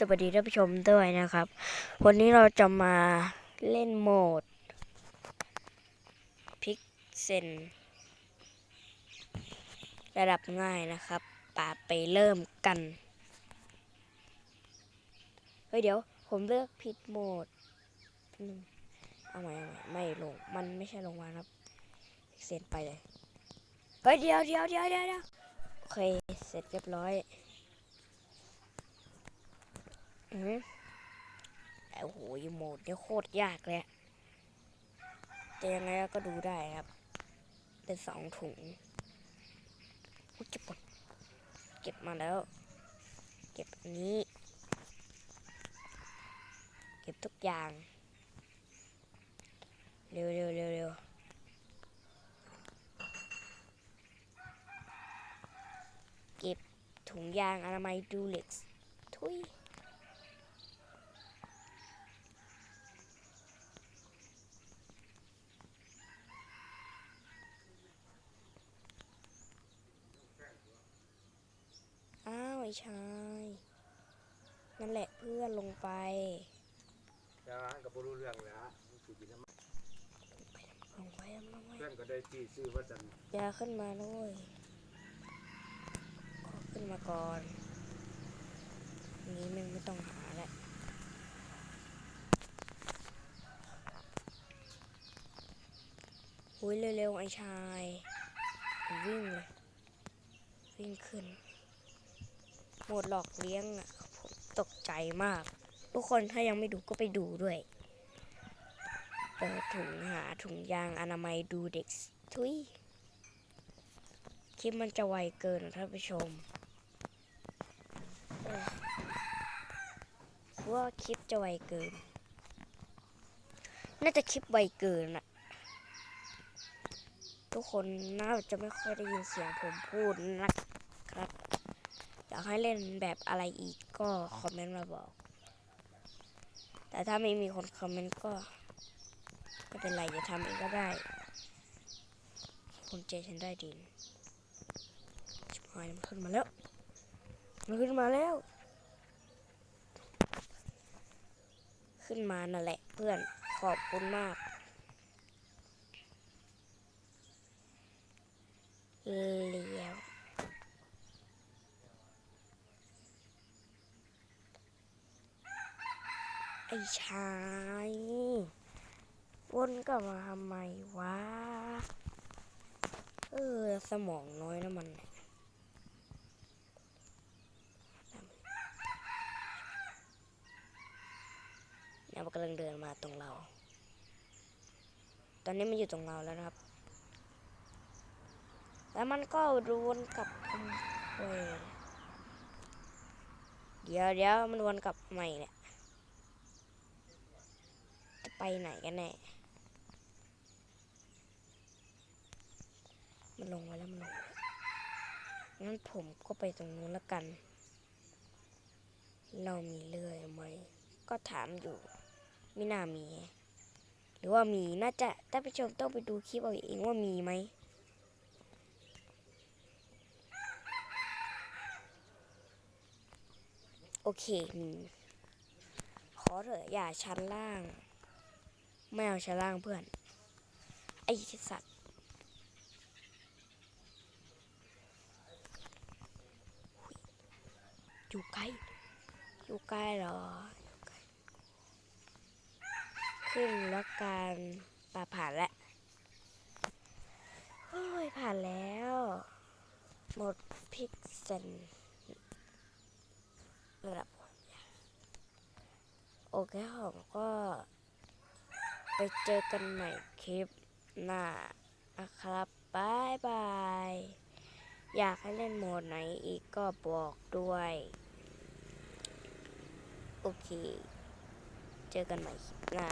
สวัสดีท่านผู้ชมด้วยนะครับ วันนี้เราจะมาเล่นโหมดพิกเซนระดับง่ายนะครับป่าไปเริ่มกัน เฮ้ยเดี๋ยว ผมเลือกผิดโหมดเอาใหม่เอาใหม่ไม่ลง มันไม่ใช่ลงมาครับพิกเซนไปเลย เฮ้ยเดียวเดี๋ยวเดี๋ยวเดี๋ยวเดี๋ยวโอเค เสร็จเรียบร้อย อืมโอ้โหโหมดเนี่ยโคตรยากเลยอะแต่ยังไงก็ดูได้ครับ เป็นสองถุงเก็บก่อนเก็บมาแล้ว เก็บอันนี้ เก็บทุกอย่าง เร็วเร็วเร็วเร็วเก็บถุงยางอนามัยดูเล็กทุย อ้าวไอ้ชาย นั่นแหละเพื่อนลงไปแต่ว่าก็บ่รู้เรื่องแหล้วมันสิกินน้ำมันลงไปลงไปเพื่อนก็ได้ที่ชื่อว่าจันอย่าขึ้นมาด้วยขอขึ้นมาก่อนอันนี้มึงไม่ต้องหาแล้วอุ้ยเร็วๆไอ้ชาย วิ่งเลย วิ่งขึ้น โหมดหลอกเลี้ยงอะผมตกใจมาก ทุกคนถ้ายังไม่ดูก็ไปดูด้วยเปิดถุงหาถุงยางอนามัยดูเด็กทุยคลิปมันจะไวเกินท่านผู้ชมว่าคลิปจะไวเกิน น่าจะคลิปไวเกินอะทุกคนน่าจะไม่ค่อยได้ยินเสียงผมพูดนะครับ อยากให้เล่นแบบอะไรอีกก็คอมเมนต์มาบอก แต่ถ้าไม่มีคนคอมเมนต์ก็ไม่เป็นไรจะทำเองก็ได้คนเจฉันได้ดินชิบหายมันขึ้นมาแล้ว มันขึ้นมาแล้ว ขึ้นมานั่นแหละเพื่อนขอบคุณมากเลี้ยว ไอ้ชายวนกลับมาทำไมวะ เออ สมองน้อยนะมันเนี่ยมันกำลังเดินมาตรงเรา ตอนนี้มันอยู่ตรงเราแล้วนะครับ แล้วมันก็วนกลับเเดี๋ยวเดี๋ยวมันวนกลับใหม่เนี่ย ไปไหนกันแน่ มันลงมาแล้วมันลงงั้นผมก็ไปตรงนู้นละกัน เรามีเลื่อยไหม ก็ถามอยู่ไม่น่ามี หรือว่ามีน่าจะท่านผู้ชมต้องไปดูคลิปเอาเองว่ามีไหมโอเคมีขอเถอะอย่าชั้นล่าง ไม่เอาชั้นล่างเพื่อน ไอ้สัตว์อยู่ใกล้อยู่ใกล้เหรอ ขึ้นแล้วกันป่าผ่านแล้วโอ้ยผ่านแล้ว หมดพิกเซนระดับความโอเคผมก็ ไปเจอกันใหม่คลิปหน้านะครับบายบาย อยากให้เล่นโหมดไหนอีกก็บอกด้วย โอเค เจอกันใหม่คลิปหน้า